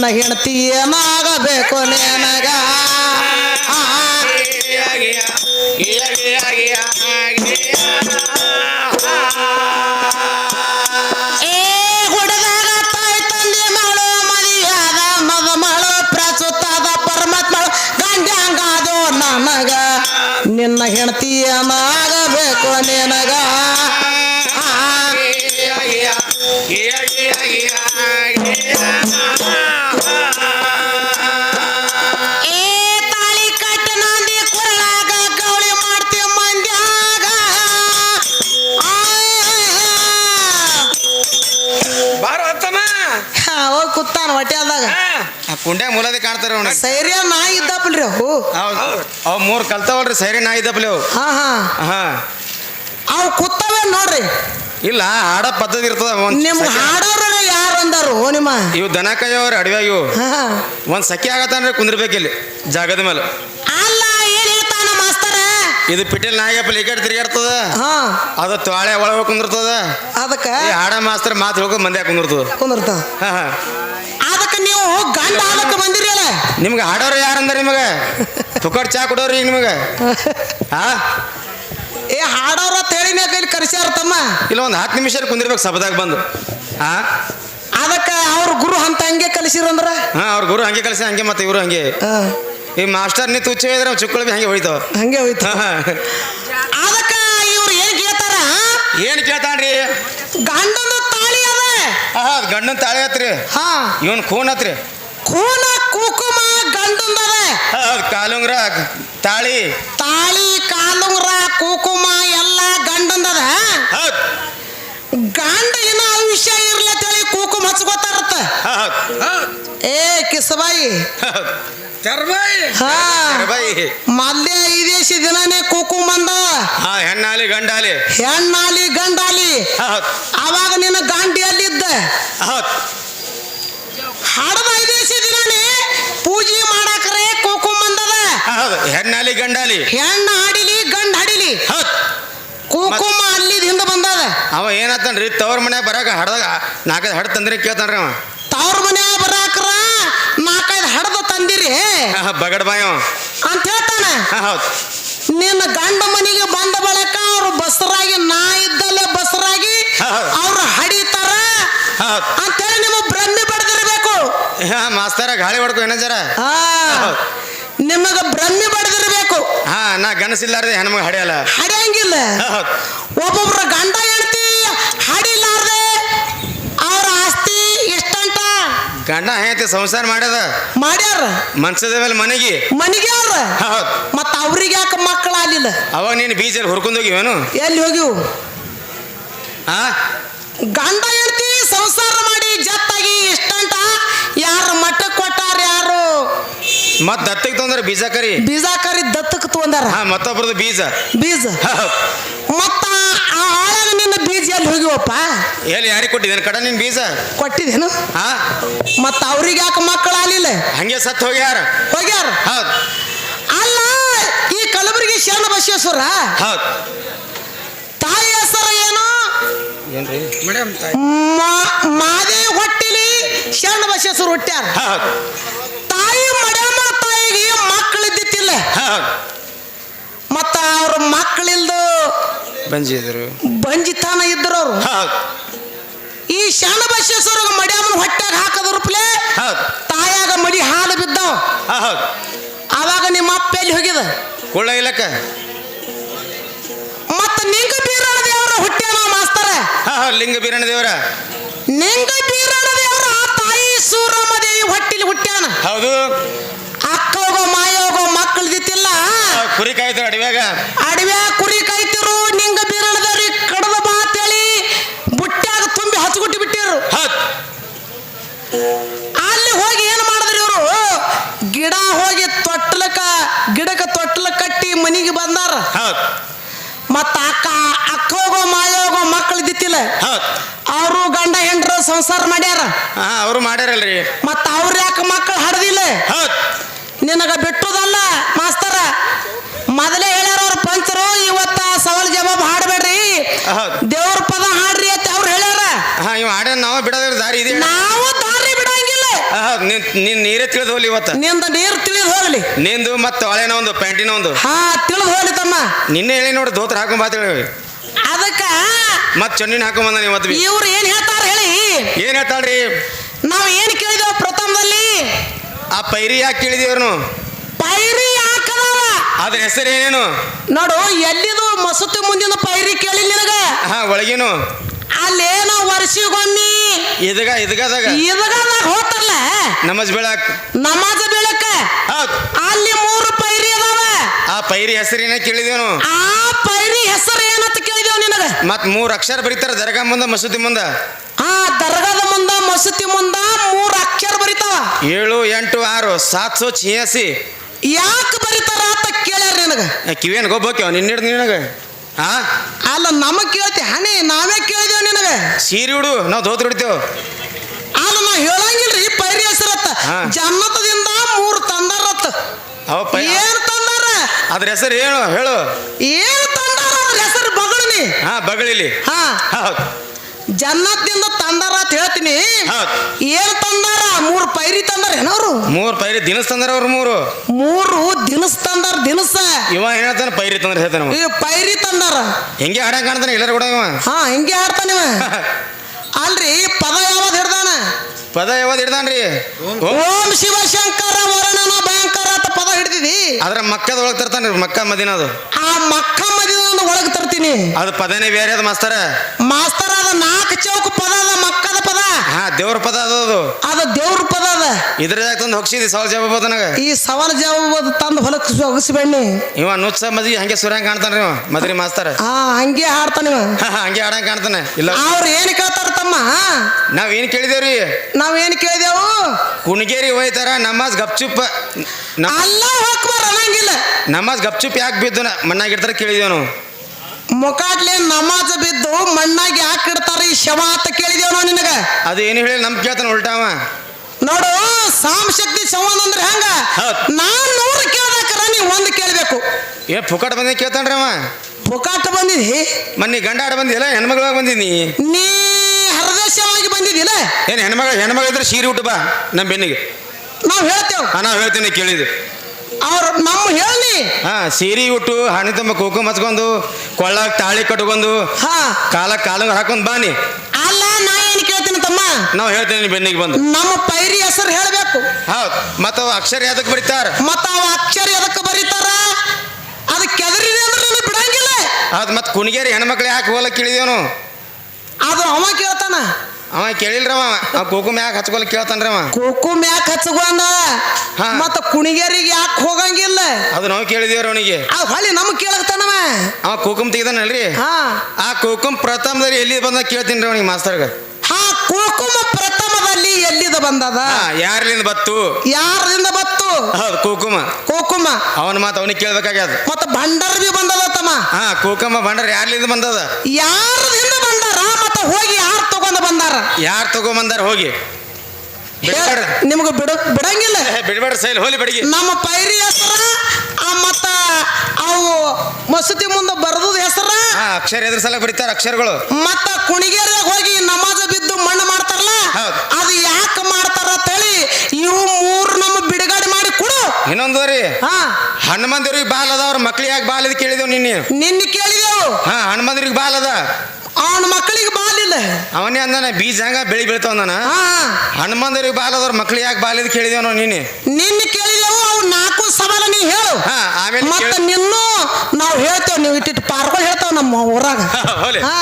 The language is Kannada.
ನಿನ್ನ ಹೆಂಡತಿ ಏನಾಗಬೇಕು ನಿನಗ. ಆ, ಏ ಹುಡುಗಾಗ ತಾಯಿ ತಂದೆ ಮಾಡು ಮದಿಯಾದ ಮದ ಮಾಡು ಪ್ರಸುತ್ತಾದ ಪರಮಾತ್ಮ ಗಂಡಂಗಾದು ನಮಗ ನಿನ್ನ ಹೆಂಡತಿ ಏನಾಗಬೇಕು ನಿನಗ. ಆ, ಏ ಹೊಟ್ಯಾದಾಗ ಆ ಕುಂಡ್ಯಾಗ ಮೂಲದೆ ಕಾಣ್ತಾರ ಅವ್ನ ಸೈರ್ಯ ನಾಯಿ ಇದ್ದಾಪಲ್ರಿ ಅವು. ಹೌದು ಅವ್ ಮೂರ್ ಕಲ್ತಾವಲ್ರಿ ಸೈರಿ ನಾಯಿ ಇದ್ದಪ್ಲೆ ಅವು. ಹಾ ಹಾ. ಹಾ. ಅವು ಕೂತವೆ ನೋಡ್ರಿ. ಇಲ್ಲ ಹಾಡ ಪದ್ಧತಿ ಇರ್ತದ ಒಂದ್ ನಿಮ್ಗೆ ಹಾಡೋರ ಯಾರು ಅಂದಾರು ನಿಮ್ಮ? ಇವು ದನ ಕೈಯವ್ರ ಅಡವ್ಯಾಗ ಇವು. ಹಾ ಒಂದ್ ಸಖಿ ಕುಂದಿರ್ಬೇಕು ಕುಂದ್ರಬೇಕಿಲ್ಲಿ ಜಾಗದ ಮೇಲೆ. ಅಲ್ಲ ಏನ್ ಹೇಳ್ತಾನ ಮಾಸ್ತರ? ಇದು ಪಿಟೀಲ್ ನಾಯಿಗಪ್ಪ ಈ ಕಡೆ ತಿರ್ಗಾಡ್ತದ ಹಾ. ಅದು ತೋಳೆ ಒಳಗೆ ಕುಂದಿರ್ತದ? ಅದಕ್ಕೆ? ಈ ಹಾಡ ಮಾಸ್ತರ್ ಮಾತು ಹೇಳ್ಕೊಂಡು ಮಂದ್ಯಾಗ ಕುಂದಿರ್ತದ. ಕುಂದಿರ್ತಾವ ಹಾ ಹಾ. ಗಂಡ ಆದಕ್ಕೆ ಬಂದಿರಿ ಅಲ್ಲ ನಿಮ್ಗೆ ಹಾಡೋರು ಯಾರಂದ್ರ ನಿಮಗೆ? ತುಕಡ್ ಚಾ ಕೊಡೋರಿ ಈಗ ನಿಮಗೆ? ಹಾ ಏ ಹಾಡೋರ ತೇಳಿನ ಕೈಲಿ ಕರೆಸ್ಯಾರ ತಮ್ಮ. ಇಲ್ಲ ಒಂದು ಹತ್ತು ನಿಮಿಷ ಕುಂದಿರ್ಬೇಕು ಸಭದಾಗ ಬಂದು. ಹಾ ಅದಕ್ಕೆ ಅವ್ರ ಗುರು ಅಂತ ಹಂಗೆ ಕಲಿಸಿರಂದ್ರ ಹಾ ಅವ್ರ ಗುರು ಹಂಗೆ ಕಲಿಸಿ ಹಂಗೆ ಮತ್ತೆ ಇವರು ಹಂಗೆ. ಈ ಮಾಸ್ಟರ್ ನೀ ತುಚ್ಚ ಹೇಳಿದ್ರೆ ಚುಕ್ಕಳ ಹಂಗೆ ಹೋಯ್ತಾವ. ಹಂಗೆ ಹೋಯ್ತು ಹಾ, ಹಾ. ಅದಕ್ಕ ಇವ್ರು ಏನ್ ಕೇಳ್ತಾರ ಏನ್ ಕೇಳ್ತಾನ್ರಿ ಗಂಡನ ತಾಳಿ ಅದ ಹಾ ಗಂಡನ ತಾಳೆ ಹತ್ರಿ? ಹಾ. ಇವನ್ ಖೂನ್ ಹತ್ರಿ? ಕೂನ ಕುಕುಮ ಗಂಡಂದದ. ಹಾ ಕಾಲುಂಗ್ರ ತಾಳಿ. ತಾಳಿ ಕಾಲುಂಗ್ರ ಕುಕುಮ ಎಲ್ಲ ಗಂಡಂದದ. ಹೌದ್. ಗಂಡ ಏನೋ ಆಯುಷ್ಯ ಇರ್ಲತ್ತೇಳಿ ಹಚ್ಕೋತಾರತ್ತ ಹೌದ್ ಏ ಕಿಸಬಾಯಿ ಹಾ. ಮಲ್ಯ ದೇಶ ದಿನನೇ ಕುಕುಮ ಅಂದ ಹಾ ಹೆಣ್ಣಾಲಿ ಗಂಡಾಲಿ. ಹೆಣ್ಣಾಲಿ ಗಂಡಾಲಿ. ಅವಾಗ ನಿನ್ನ ಗಾಂಡಿ ಅಲ್ಲಿದ್ದ ಹೌದ್ ಹಡದ ದೇಶ ದಿನನೇ ಪೂಜೆ ಮಾಡಾಕ್ರೆ ಕುಕುಮ್ ಅಂದದ ಹೌದ್ ಹೆಣ್ಣಾಲಿ ಗಂಡಾಲಿ. ಹೆಣ್ಣ ಹಾಡಿಲಿ ಗಂಡ ಹಾಡಿಲಿ. ಹೌದ್. ಕುಕುಮ ಅಲ್ಲಿದ್ ಹಿಂದೆ ಬಂದದ. ಅವ ಏನತ್ತನ್ರಿ ತವ್ರ ಮನೆ ಬರಾಕ ಹಡ್ದಾಗ ನಾಲ್ಕೈದು ಹಡ ತಂದ್ರಿ ಕೇಳ್ತಾನ್ರಿ ಅವ. ತವ್ರ ಮನೆ ಬರಾಕ್ರ ನಾಲ್ಕೈದು ಹಡದ ತಂದಿರಿ. ಬಗಡ್ ಬಾಯ್ ಅಂತ ಹೇಳ್ತಾನ. ಹೌದು. ನಿನ್ನ ಗಂಡ ಮನೆಗೆ ಬಂದ ಬಳಕ ಅವ್ರು ಬಸರಾಗಿ ನಾ ಇದ್ದಲ್ಲೇ ಬಸರಾಗಿ. ಅವ್ರು ಹಡಿತಾರ. ಅಂತೇಳಿ ನಿಮ್ಮ ಭ್ರಮೆ ಬಡ್ದಿರ್ಬೇಕು. ಮಾಸ್ತರ ಗಾಳಿ ಹೊಡ್ಕೊ ಏನ ಜರ. ನಿಮಗ ಭ್ರಮೆ ಬಡ್ದಿರ್ಬೇಕು. ನಾ ಗನಸಿಲ್ಲಾರ್ದೆ ಹೆಣ್ಮಗ ಹಡಿಯಲ್ಲ ಹಡಿಯಂಗಿಲ್ಲ. ಹೌದ್ ಒಬ್ಬೊಬ್ರ ಗಂಡ ಹೆಂಡತಿ ಹಡಿಲಾರ್ದೆ ಅವ್ರ ಆಸ್ತಿ ಎಷ್ಟಂಟ ಗಂಡ ಹೆಂಡತಿ ಸಂಸಾರ ಮಾಡ್ಯದ. ಮಾಡ್ಯಾರ. ಮನ್ಸದ ಮೇಲೆ ಮನೆಗೆ. ಮನೆಗೆ ಅವ್ರ. ಹೌದ್ ಮತ್ತ ಅವ್ರಿಗೆ ಯಾಕೆ ಮಕ್ಕಳು ಆಗ್ಲಿಲ್ಲ? ಅವಾಗ ನೀನು ಬೀಜಲ್ಲಿ ಹುರ್ಕೊಂಡೋಗಿವೇನು ಎಲ್ಲಿ ಹೋಗಿವು? ಹಾ ಗಂಡ ಹೆಂಡತಿ ಸಂಸಾರ ಮಾಡಿ ಜತ್ತಾಗಿ ಇಷ್ಟಂತ ಯಾರು ಮತ್ ದತ್ತಕ್ಕೆ ತೊಂದ್ರೆ ಬೀಜ ಕರಿ? ಬೀಜ ಕರಿ ದತ್ತಕ್ಕೆ ತಗೊಂಡಾರ. ಹಾ ಮತ್ತೊಬ್ರದ್ದು ಬೀಜ. ಬೀಜ. ಮತ್ತ ಆ ಆಳಾಗ ನಿನ್ನ ಬೀಜ ಎಲ್ಲಿ ಹೋಗಿವಪ್ಪ? ಎಲ್ಲಿ ಯಾರಿಗೆ ಕೊಟ್ಟಿದ್ದೇನೆ ಕಡ ನಿನ್ ಬೀಜ? ಕೊಟ್ಟಿದ್ದೇನು? ಹಾ. ಮತ್ತ ಅವ್ರಿಗೆ ಯಾಕೆ ಮಕ್ಕಳು ಆಲಿಲ್ಲ ಹಂಗೆ ಸತ್ತು ಹೋಗ್ಯಾರ. ಹೋಗ್ಯಾರ? ಹೌದು. ಅಲ್ಲ ಈ ಕಲಬುರಗಿ ಶರಣ ಬಸವೇಶ್ವರ? ಹೌದ್. ತಾಯಿ ಹೆಸರು ಏನು? ಏನ್ರಿ? ಮೇಡಮ್ ಮಾದೇ ಹೊಟ್ಟಿಲಿ ಶರಣ ಬಸವೇಶ್ವರ ಹುಟ್ಟ್ಯಾರ. ಹೌದ್. ಹೌದ್ ಮತ್ತ ಅವ್ರ ಮಕ್ಕಳಿಲ್ದು ಬಂಜಿದ್ರು ಬಂಜಿತಾನ ಇದ್ರು ಅವರು. ಈ ಶರಣ ಬಸವೇಶ್ವರ ಮಡ್ಯಾಮನ ಹೊಟ್ಟೆಗೆ ಹಾಕದ್ರು ಪ್ಲೇ ಹೌದ್ ತಾಯಾಗ ಮಡಿ ಹಾಲು ಬಿದ್ದಾವ. ಅವಾಗ ನಿಮ್ಮ ಅಪ್ಪ ಎಲ್ಲಿ ಹೋಗಿದ? ಕುಳ್ಳ ಇಲ್ಲಕ್ಕ. ಮತ್ತ ನಿಂಗ ಬೀರಣ ದೇವರ ಹುಟ್ಟಿ ಮಾಸ್ತರ? ಲಿಂಗ ಬೀರಣ ದೇವರ. ನಿಂಗ ಬೀರಣ ದೇವರ ತಾಯಿ ಸೂರಮ್ಮ ದೇವಿ ಹೊಟ್ಟಿಲಿ ಹುಟ್ಟ್ಯಾನ? ಹೌದು. ಮತ್ತ ಅಕ್ಕ ಅಕ್ಕೋಗೋ ಮಾಯೋಗೋ ಮಕ್ಕಳಿದ್ದಿತ್ತಿಲ್ಲ ಹೌದ್. ಅವರು ಗಂಡ ಹೆಂಡ್ರ ಸಂಸಾರ ಮಾಡ್ಯಾರ. ಹಾ ಅವರು ಮಾಡ್ಯಾರಲ್ರಿ. ಮತ್ತ ಅವ್ರ ಯಾಕೆ ಮಕ್ಕಳು ಹಡ್ದಿಲ್ಲ? ಹೌದ್. ನಿನಗ ಬಿಟ್ಟುದಲ್ಲ ಮಾಸ್ತರ? ಮೊದಲೇ ಹೇಳ್ಯಾರ ಅವ್ರ ಪಂಚರು ಇವತ್ತ ಸವಾಲ್ ಜವಾಬ್ ಹಾಡ್ಬೇಡ್ರಿ. ಹೌದ್. ದೇವ್ರ ಪದ ಹಾಡ್ರಿ ಅಂತ ಅವ್ರು ಹೇಳ್ಯಾರ. ಹಾ ಇವ್ ಆಡ್ಯಾನ ನಾವು ಬಿಡೋದ್ರ ದಾರಿ ಇದೆ. ನಾವು ದಾರಿ ನೀನ್ ನೀರೇ ತಿಳಿದು ಹೋಗ್ಲಿ ಇವತ್ತು. ನಿಂದ ನೀರು ತಿಳಿದು ಹೋಗ್ಲಿ. ನಿಂದು ಮತ್ತೆ ಹಳೆನ ಒಂದು ಪ್ಯಾಂಟಿನ ಒಂದು. ಹಾ ತಿಳಿದು ಹೋಗ್ಲಿ ತಮ್ಮ. ನಿನ್ನೆ ಹೇಳಿ ನೋಡಿ ದೋತ್ರ ಹಾಕೊಂಡ್ ಬಾತೇಳಿ ಅದಕ್ಕ ಮತ್ ಚೊಣ್ಣಿನ ಹಾಕೊಂಡ್ ಬಂದ ಇವತ್ತು ಇವ್ರು ಏನ್ ಹೇಳ್ತಾರ ಹೇಳಿ? ಏನ್ ಹೇಳ್ತಾಳ್ರಿ? ನಾವ್ ಏನ್ ಕೇಳಿದೇವ ಪ್ರಥಮದಲ್ಲಿ? ಆ ಪೈರಿ ಯಾಕೆ ಕೇಳಿದೇವ್ರು ಪೈರಿ ಹಾಕದವ ಅದ್ರ ಹೆಸರು ಏನೇನು ನೋಡು ಎಲ್ಲಿದು ಮಸೂತಿ ಮುಂದಿನ ಪೈರಿ ಕೇಳಿ ನಿನಗ? ಹಾ ಒಳಗೇನು. ಅಲ್ಲೇನೋ ವರ್ಷಿಗೊಮ್ಮಿ. ಇದಗ ಇದಗದಾಗ. ಇದಗದಾಗ ಹೋತಲ್ಲ. ನಮಾಜ್ ಬೆಳಕ್. ನಮಾಜ್ ಬೆಳಕ್. ಅಲ್ಲಿ ಮೂರು ಪೈರಿ ಅದಾವ. ಆ ಪೈರಿ ಹೆಸರೇನ ಕೇಳಿದೇವನು? ಆ ಪೈರಿ ಹೆಸರು ಏನಂತ ಕೇಳಿದೇವ್ ನಿನಗ? ಮತ್ ಮೂರ್ ಅಕ್ಷರ ಬರೀತಾರ ದರ್ಗಾ ಮುಂದ ಮಸೂದಿ ಮುಂದ? ಆ ದರ್ಗಾದ ಮುಂದ ಮಸೂತಿ ಮುಂದ ಮೂರು ಅಕ್ಷರ ಬರೀತಾವ. ಏಳು ಎಂಟು ಆರು ಸಾತ್ ಸೋ. ಛಿಯಾಸಿ ಯಾಕೆ ಬರೀತಾರ ಅಂತ ಕೇಳ್ಯಾರ ನಿನಗ? ಕಿವೇನ್ ನಿನ್ನ ನಿನ್ನಿಡ್ ನಿನಗ? ಹಾ ಅಲ್ಲ ನಮಗ್ ಕೇಳ್ತಿ ಹಣೆ ನಾವೇ ಕೇಳಿದೇವ್ ನಿನಗೆ. ಸೀರೆ ಉಡು ನಾವು ದೋತ್ರ ಹಿಡಿತೇವ್. ಅಲ್ಲ ನಾ ಹೇಳಂಗಿಲ್ರಿ ಪೈರಿ ಹೆಸರತ್ತ. ಹಾ. ಜನ್ನತದಿಂದ ಮೂರು ತಂದಾರತ್ತ. ಅವ ಪೈ ಏನ್ ತಂದಾರ? ಅದ್ರ ಹೆಸರು ಹೇಳು ಹೇಳು. ಏನ್ ತಂದಾರ ಅದ್ರ ಹೆಸರು ಬಗಳಿ ಹಾ ಬಗಳಿಲಿ. ಹಾ. ಹೌದ್. ಜನ್ನತ್ದಿಂದ ತಂದಾರ ಅಂತ ಹೇಳ್ತೀನಿ. ಏನ್ ತಂದಾರ? ಮೂರು ಪೈರಿ ತಂದಾರ ಏನವ್ರು ಮೂರ್ ಪೈರಿ ದಿನಸ್ ತಂದಾರ ಅವ್ರು ಮೂರು. ಮೂರು ದಿನಸ್ ತಂದಾರ ದಿನಸ. ಇವ ಹೇಳ್ತಾನೆ? ಪೈರಿ ತಂದ್ರ ಹೇಳ್ತಾನ. ಈ ಪೈರಿ ತಂದಾರ. ಹಿಂಗೆ ಹಾಡಂಗ್ ಕಾಣ್ತಾನೆ ಎಲ್ಲರೂ ಕೂಡ ಇವ? ಹಾ ಹಿಂಗೆ ಆಡ್ತಾನಿವ ಅಲ್ರಿ ಪದ ಯಾವ್ದು ಹಿಡ್ದಾನ? ಪದ ಯಾವ್ದು ಹಿಡ್ದಾನ್ರಿ ರೀ? ಓಂ. ಶಿವಶಂಕರ ವರ್ಣನ ಭಯಂಕರ ಅಂತ ಪದ ಹಿಡ್ದಿದಿ? ಅದ್ರ ಮಕ್ಕದ ಒಳಗ್ ತರ್ತಾನೆ ಮಕ್ಕ ಮದಿನದು. ಆ ಮಕ್ಕ ಮದಿನ ಒಳಗೆ ತರ್ತೀನಿ. ಅದು ಪದನೇ ಬೇರೆ ಅದು ಮಾಸ್ತರ. ಮಾಸ್ತರ್ ಅದ ನಾಲ್ಕು ಚೌಕ ಪದ ಅದ ಮಕ್ಕದ ಪದ. ಹಾ ದೇವ್ರ ಪದ ಅದು ಅದು. ಅದು ದೇವ್ರ ಪದ ಅದ. ಇದ್ರದಾಗ ತಂದು ಹೋಗ್ಸಿದಿ ಸವಾಲ್ ಜವಾಬ್ ಈ ಸವಾಲ ಜವಾಬ್ ತಂದು ಹೊಲಕ್ಕೆ ಒಗಸಿಬಣ್ಣಿ ಇವ ನುಚ್ಚ ಮದಿ ಹಂಗೆ ಸುರಂಗ್ ಕಾಣ್ತಾನ್ರಿ ಇವ ಮದ್ರಿ ಮಾಸ್ತಾರ. ಹಾ ಹಂಗೆ ಹಾಡ್ತಾನಿವ ಹಾ, ಹಾ, ಹಂಗೆ ಹಾಡಂಗ್ ಕಾಣ್ತಾನೆ. ಇಲ್ಲ. ಅವ್ರು ಏನು ಕೇಳ್ತಾರ ತಮ್ಮ? ನಾವ್ ಏನ್ ಕೇಳಿದೇವ್ರಿ? ನಾವ್ ಏನು ಕೇಳಿದೆವು? ಕುಣಗೇರಿ ಹೋಯ್ತಾರ ನಮಾಜ್ ಗಪ್ಚುಪ್ ಅಲ್ಲ ಹೋಗ್ಬಾರ ಅನ್ನಂಗಿಲ್ಲ. ನಮಾಜ್ ಗಪ್ಚುಪ್ ಯಾಕೆ ಬಿದ್ದು ಮಣ್ಣಾಗಿಡ್ತಾರ ಕೇಳಿದೇವ್ ನಾವು. ಮುಖಾಟ್ಲೆ ನಮಾಜ್ ಬಿದ್ದು ಮಣ್ಣಾಗಿ ಯಾಕೆ ಇಡ್ತಾರ ಈ ಶವ ಅಂತ ಕೇಳಿದೇವ್ ನಾವು ನಿನಗ? ಅದು ಏನು ಹೇಳಿ ನಮ್ ಕೇಳ್ತಾನ ಉಲ್ಟಾವ ನೋಡು ಸಾಮ್ ಶಕ್ತಿ ಸಂವಾದ ಅಂದ್ರೆ ಹೆಂಗ? ಹೌದ್. ನಾನ್ ನೂರು ಕೇಳ್ಬೇಕಾರ ನೀವು ಒಂದು ಕೇಳಬೇಕು. ಏ ಫುಕಟ್ ಬಂದಿ ಕೇಳ್ತಾನ್ರಿ ಅವ? ಪುಕಾಟ ಬಂದಿದಿ ಮನ್ನಿ ಗಂಡ ಆಡ ಬಂದಿಲ್ಲ ಹೆಣ್ಮಗಳಾಗ ಬಂದಿನಿ ನೀ? ಹರದೇಶವಾಗಿ ಬಂದಿದ್ದಿಲ್ಲ? ಏನ್ ಹೆಣ್ಮಗಳ ಹೆಣ್ಮಗಳ ಇದ್ರೆ ಸೀರೆ ಉಟ್ಟು ಬಾ ನಮ್ಮ ಬೆನ್ನಿಗೆ. ನಾವ್ ಹೇಳ್ತೇವ್. ಹಾ ನಾವ್ ಹೇಳ್ತೀನಿ ಕೇಳಿದ್ದು ಅವ್ರ ನಮ್ಮ ಹೇಳಿ ಹಾ ಸೀರೆ ಉಟ್ಟು ಹಣೆ ತುಂಬ ಕುಂಕುಮ ಹಚ್ಕೊಂಡು ಕೊಳ್ಳಾಗ ತಾಳಿ ಕಟ್ಕೊಂಡು ಹಾ. ಕಾಲ ಕಾಲ ಹಾಕೊಂಡ್ ಬಾನಿ ಅಲ್ಲ ನಾ ಏನ್ ಕೇಳ್ತೀನಿ ತಮ್ಮ? ನಾವು ಹೇಳ್ತೇನೆ ಬೆನ್ನಿಗೆ ಬಂದು. ನಮ್ಮ ಪೈರಿ ಹೆಸರು ಹೇಳಬೇಕು. ಹೌದು ಮತ್ತ ಅವ ಅಕ್ಷರ ಯಾವ್ದಕ್ ಬರೀತಾರ? ಮತ್ತ ಅವ ಅಕ್ಷರ ಎದಕ್ಕೆ ಬರೀತಾರ? ಅದು ಕೆದರಿದೆ ಅಂದ್ರೆ ನೀನು ಬಿಡಂಗಿಲ್ಲ. ಅದ್ ಮತ್ ಕುಣಿಗೇರಿ ಹೆಣ್ಮಕ್ಳು ಯಾಕೆ ಹೋಲಕ್ ಕೇಳಿದೇವನು ಅದು ಅವ ಕೇಳ್ತಾನ. ಅವ ಕೇಳಿಲ್ರವ ಅವ. ಮ್ಯಾಕ್ ಯಾಕೆ ಹಚ್ಕೊಲಕ್ ಕೋಕು ಕುಕು ಮ್ಯಾಕ್ ಹಚ್ಕೊಂಡ ಹಾ. ಮತ್ತ ಕುಣಿಗೇರಿಗೆ ಯಾಕೆ ಹೋಗಂಗಿಲ್ಲ? ಅದು ನಾವು ಕೇಳಿದೇವ್ರ ಅವನಿಗೆ. ಹೊಳ್ಳಿ ನಮಗ್ ಕೇಳಕ್ತಾನವ ಅವ. ಕುಂಕುಮ ತೆಗ್ದಾನಲ್ರಿ? ಹಾ. ಆ ಕುಂಕುಮ ಪ್ರಥಮದಲ್ಲಿ ಎಲ್ಲಿ ಬಂದ ಕೇಳ್ತೀನಿ ಅವನಿಗೆ ಮಾಸ್ತರ್ಗ. ಹಾ ಕುಕುಮ ಪ್ರಥಮದಲ್ಲಿ ಎಲ್ಲಿದ ಬಂದದ? ಹಾ ಯಾರ್ಲಿಂದ ಬತ್ತು? ಯಾರದಿಂದ ಬತ್ತು? ಹೌದು ಕೋಕುಮ ಕುಕುಮ ಅವನ ಮಾತು ಅವನಿಗೆ ಕೇಳ್ಬೇಕಾಗ್ಯದ. ಮತ್ತ ಭಂಡಾರ ಬಿ ಬಂದದ ತಮ್ಮ. ಹಾ ಕುಕುಮ ಬಂಡ್ರ ಯಾರ್ಲಿಂದ ಬಂದದ? ಮತ್ತ ಹೋಗಿ ಯಾರು ತಗೊಂಡ್ ಬಂದಾರ? ಯಾರು ತಗೊಂಬಂದಾರ ಹೋಗಿ. ಬಿಡ್ಬೇಡ. ನಿಮ್ಗೆ ಬಿಡ ಬಿಡಂಗಿಲ್ಲ. ಬಿಡ್ಬೇಡ ಸೈಲ್ ಹೋಲಿ ಬಿಡಿಗೆ. ನಮ್ಮ ಪೈರಿ ಹೆಸರ ಆ ಮತ್ತ ಅವು ಮಸೂತಿ ಮುಂದೆ ಬರದದ ಹೆಸರ ಹಾ ಅಕ್ಷರ ಎದ್ರ ಸಲ ಬರೀತಾರ ಅಕ್ಷರಗಳು. ಮತ್ತ ಕುಣಿಗೇರಿಯಾಗ ಹೋಗಿ ನಮಾಜ ಬಿದ್ದು ಮಣ್ಣು ಮಾಡ್ತಾರಲ್ಲ ಹೌದ್. ಅದು ಯಾಕೆ ಮಾಡ್ತಾರ ಅಂತೇಳಿ ಇವು ಮೂರು ನಮ್ಮ ಬಿಡುಗಡೆ ಮಾಡಿ ಕೊಡು. ಇನ್ನೊಂದು ರೀ ಹಾ. ಹನುಮಂದಿರಿಗೆ ಬಾಲ್ ಅದ ಅವ್ರ ಮಕ್ಳಿಗೆ ಯಾಕೆ ಬಾಲ್ ಅದ ಕೇಳಿದೇವ್ ನಿನ್ನೆ? ನಿನ್ನೆ ಕೇಳಿದೆವು. ಹಾ ಹನುಮಂದಿರಿಗೆ ಬಾಲ್ ಅದ. ಅವನ ಮಕ್ಕಳಿಗೆ ಬಾಲಿಲ್ಲ ಅವನೇ ಅಂದನ ಬೀಜ ಹಂಗ ಬೆಳಿ ಬೀಳ್ತಾವ ಅಂದಾನ. ಹನುಮಂದರಿಗೆ ಬಾಲದವ್ರ ಬಾಲ್ ಅದ ಅವ್ರ ಮಕ್ಳಿಗೆ ಯಾಕೆ ಬಾಲಿದ್ ಕೇಳಿದೇವ ನಾವು ನೀನೆ. ನಿನ್ನೆ ಕೇಳಿದೆವು ಅವು ನಾಲ್ಕು ಸವಾಲ ನೀ ಹೇಳು. ಮತ್ತೆ ಆಮೇಲೆ ಮತ್ತ ನಿನ್ನೂ ನಾವು ಹೇಳ್ತೇವೆ ನೀವು ಇಟ್ಟಿಟ್ಟು ಪಾರ್ಗಳು ಹೇಳ್ತಾವ ನಮ್ಮ ಊರಾಗ. ಹೋಲಿ. ಹಾ.